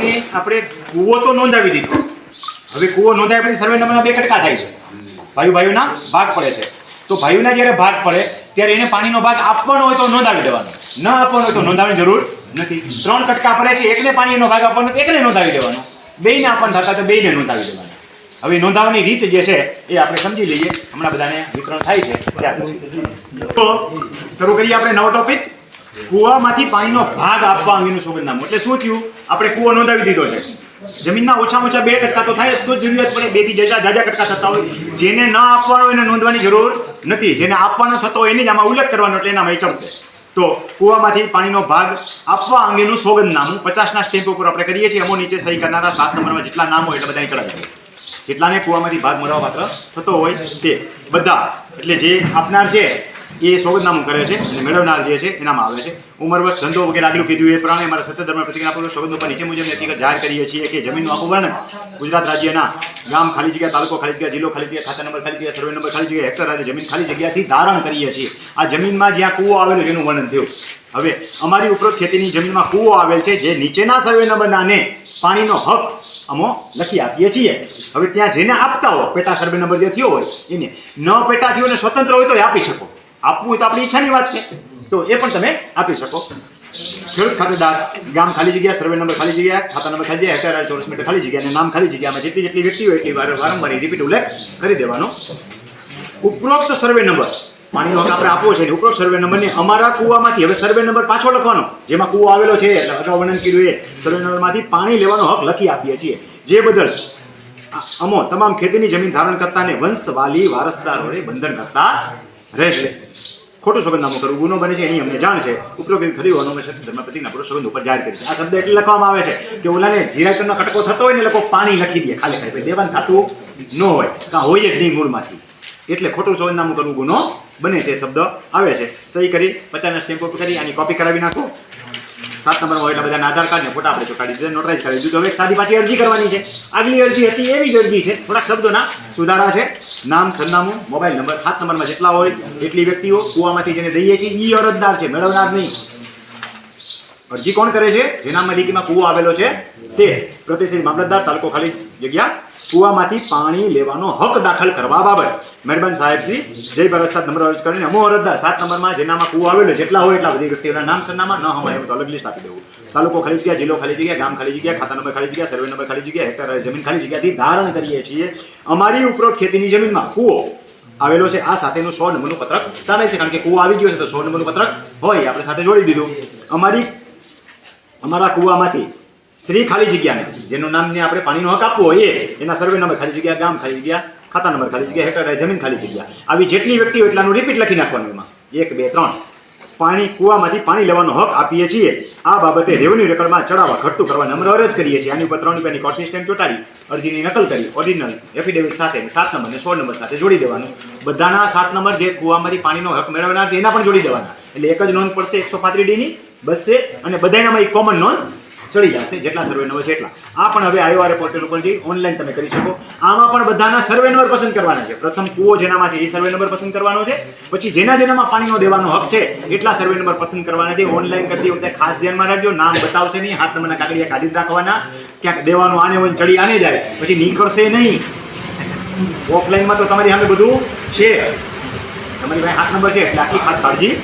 કે આપણે કૂવો તો નોંધાવી દીધો. હવે કૂવો નોંધાય પછી સર્વે નંબરના બે કટકા થાય છે. ભાઈ ભાઈઓના ભાગ પડે છે. તો ભાઈઓના જ્યારે ભાગ પડે, ત્યારે એને પાણીનો ભાગ આપવાનો હોય તો નોંધાવી દેવાનો. ન આપવાનો હોય તો નોંધાવવાની જરૂર નથી. ત્રણ કટકા પડે છે, એકને પાણીનો ભાગ આપવાનો એકને નોંધાવી દેવાનો. બેયને આપવાનું થતા તો બેને નોંધાવી દેવાનો. હવે નોંધાવવાની રીત જે છે, એ આપણે સમજી લઈએ. હમણાં બધાને વિતરણ થાય છે. તો શરૂ કરીએ આપણે નવો ટોપિક કુવામાંથી પાણીનો ભાગ આપવા અંગેનું સોગંદનામું એટલે શું થયું? આપણે કૂવો નોંધાવી દીધો છે. જમીનના ઓછામાં ઓછા બે ટકા તો થાય તો જરૂરિયાત પડે બેથી જજા જાજા કટકા થતા હોય. જેને ન આપવાનો એને નોંધવાની જરૂર નથી. જેને આપવાનો થતો હોય એની જ આમાં ઉલ્લેખ કરવાનો એટલે એનામાં ચડશે. તો કૂવામાંથી પાણીનો ભાગ આપવા અંગેનું સોગંદનામું પચાસના સ્ટેમ્પ ઉપર આપણે કરીએ છીએ. અમો નીચે સહી કરનારા સાત નંબરમાં જેટલા નામ હોય એટલે બધા ચડાવી જેટલાને કૂવામાંથી ભાગ મળવા પાત્ર થતો હોય તે બધા. એટલે જે આપનાર છે એ સોગંદનામું કરે છે અને મેળવનાર જે છે એનામાં આવે છે. ઉમર વર્ષ ધંધો વગેરે આગળ કીધું એ પ્રમાણે અમારા સત્ય ધર્મ પ્રતિજ્ઞાપૂર્વક સોગંદો પર નીચે મુજબ હકીકત જાહેર કરીએ છીએ કે જમીનનું આખું વર્ણન ગુજરાત રાજ્યના ગામ ખાલી જગ્યા, તાલુકો ખાલી જગ્યા, જિલ્લો ખાલી જગ્યા, ખાતા નંબર ખાલી જગ્યા, સર્વે નંબર ખાલી જગ્યા, હેક્ટર અને જમીન ખાલી જગ્યાથી ધારણ કરીએ છીએ. આ જમીનમાં જ્યાં કૂવો આવેલો એનું વર્ણન થયું. હવે અમારી ઉપરોક્ત ખેતીની જમીનમાં કૂવો આવેલ છે જે નીચેના સર્વે નંબરનાને પાણીનો હક અમો લખી આપીએ છીએ. હવે ત્યાં જેને આપતા હો પેટા સર્વે નંબર જે થયો હોય એને ન પેટા થયો ને સ્વતંત્ર હોય તો એ આપી શકો. આપવું તો આપણી ઈચ્છાની વાત છે. તો એ પણ તમે આપી શકો. ખેડૂત ખાતેદાર, ગામ ખાલી જગ્યા, સર્વે નંબર ખાલી જગ્યા, ખાતા નંબર ખાલી જગ્યા હેક્ટર ચોરસ મીટર ખાલી જગ્યા અને નામ ખાલી જગ્યામાં જેટલી જેટલી વ્યક્તિ હોય એટલી વાર વારંવાર રિપીટ ઉલ્લેખ કરી દેવાનો. ઉપરોક્ત સર્વે નંબર પાણીનો આપણે આપવો છે ઉપરોક્ત સર્વે નંબરને અમારા કૂવામાંથી, હવે સર્વે નંબર પાછો લખવાનો. જેમાં કૂવો આવેલો છે, એટલે અગાઉ વર્ણન કર્યું એ. સર્વે નંબરમાંથી પાણી લેવાનો હક લખી આપીએ છીએ. જે બદલ અમો તમામ ખેતીની જમીન ધારણ કરતાને વંશવાલી વારસદારોને બંધન કરતા રહેશે ખોટું સોગંદનામું કરવું, ગુનો બને છે એની અમને જાણ છે. ઉપરોક્ત ખરી હોવાનો અમે ધર્મપતિના પૂરો સોગંદ ઉપર જાહેર કરી આ શબ્દ એટલે લખવામાં આવે છે કે ઓલાને જીરાકરનો કટકો થતો હોય ને લોકો પાણી લખી દે, ખાલી ખાલી. દેવાનું થતું ન હોય. કાં હોય જ નહીં મૂળમાંથી. એટલે ખોટું સોગંદનામું કરવું, ગુનો બને છે શબ્દ આવે છે. સહી કરી પચાસના સ્ટેમ્પ કરી, આની કોપી કરાવી નાખો. સાત નંબરમાં હોય એટલે બધાના આધાર કાર્ડ ને ફોટા આપણે ચોટાડી દીધા, નોટરાઈઝ કરી દીધું. હવે સાદી પાછી અરજી કરવાની છે. આગલી અરજી હતી, એવી જ અરજી છે. થોડાક શબ્દોના સુધારા છે. નામ, સરનામું, મોબાઈલ નંબર સાત નંબરમાં જેટલા હોય એટલી વ્યક્તિઓ કુવામાંથી જેને દઈએ છીએ, ઈ અરજદાર છે. મેળવનાર નહીં. અરજી કોણ કરે છે? જેના મલિકીમાં કૂવો આવેલો છે. તે પ્રતિશ્રી મામલતદાર તાલુકો ખાલી જગ્યા કૂવામાંથી પાણી લેવાનો હક દાખલ કરવા બાબત. મહેરબાન સાહેબ શ્રી, જય ભારત સાત નંબર અરજ કરીને અમો અરજદાર સાત નંબરમાં જેનામાં કૂવો આવેલો જેટલા હોય એટલા બધી વ્યક્તિઓના નામ સરનામા ન હોય, એમ તો અલગ લિસ્ટ આપી દેવું. તાલુકો ખાલી જગ્યા, જિલ્લો ખાલી જગ્યા, ગામ ખાલી જગ્યા, ખાતા નંબર ખાલી જગ્યા સર્વે નંબર ખાલી જગ્યા, હેક્ટર, જમીન ખાલી જગ્યાથી ધારણ કરીએ છીએ. અમારી ઉપરોક્ત ખેતીની જમીનમાં કૂવો આવેલો છે. આ સાથેનું સો નંબરનું પત્રક સામેલ છે. કારણ કે કૂવો આવી ગયો છે તો સો નંબરનું પત્રક હોય, આપણે સાથે જોડી દીધું. અમારી અમારા કૂવામાંથી. શ્રી ખાલી જગ્યાને. જેનું નામને આપણે પાણીનો હક આપવો હોય એના સર્વે નંબર ખાલી જગ્યા, ગામ ખાલી જગ્યા, ખાતા નંબર ખાલી જગ્યા, હેક્ટર, જમીન ખાલી જગ્યા. આવી જેટલી વ્યક્તિ હોય એટલાનું રિપીટ લખી નાખવાનું એમાં. એક, બે, ત્રણ. પાણી, કૂવામાંથી પાણી લેવાનો હક આપીએ છીએ. આ બાબતે રેવન્યુ રેકર્ડમાં ચડાવવા, ઘટતું કરવા નમ્ર અરજ કરીએ છીએ. આની ઉપર ત્રણ રૂપિયાની કોર્ટની સ્ટેમ્પ ચોટાડી, અરજીની નકલ કરી ઓરિજિનલ એફિડેવિટ સાથે સાત નંબર અને સોળ નંબર સાથે જોડી દેવાનું. બધાના સાત નંબર જે કૂવામાંથી પાણીનો હક મેળવનાર છે, એના પણ જોડી દેવાના. એટલે એક જ નોંધ પડશે એકસો પાંત્રીસ ડીની. બસશે અને બધાનામાં એક કોમન નોંધ ચડી જશે, જેટલા સર્વે નંબર છે એટલા. આ પણ હવે આઈઓઆર પોર્ટલ ઉપરથી ઓનલાઈન તમે કરી શકો. આમાં પણ બધાના સર્વે નંબર પસંદ કરવાના છે. પ્રથમ કૂવો જેનામાં છે એ સર્વે નંબર પસંદ કરવાનો છે. પછી જેના જેનામાં પાણીનો દેવાનો હક છે, એટલા સર્વે નંબર પસંદ કરવાના છે. ઓનલાઈન કરતી વખતે ખાસ ધ્યાનમાં રાખજો. નામ બતાવશે નહીં. હાથ નંબરના કાગળિયા કાઢી રાખવાના. ક્યાંક દેવાનું આને હોય ને ચડી આને જાય. પછી નીકળશે નહીં. ઓફલાઈનમાં તો તમારી સામે બધું છે. તમારી પાસે હાથ નંબર છે, એટલે આટલી ખાસ કાળજી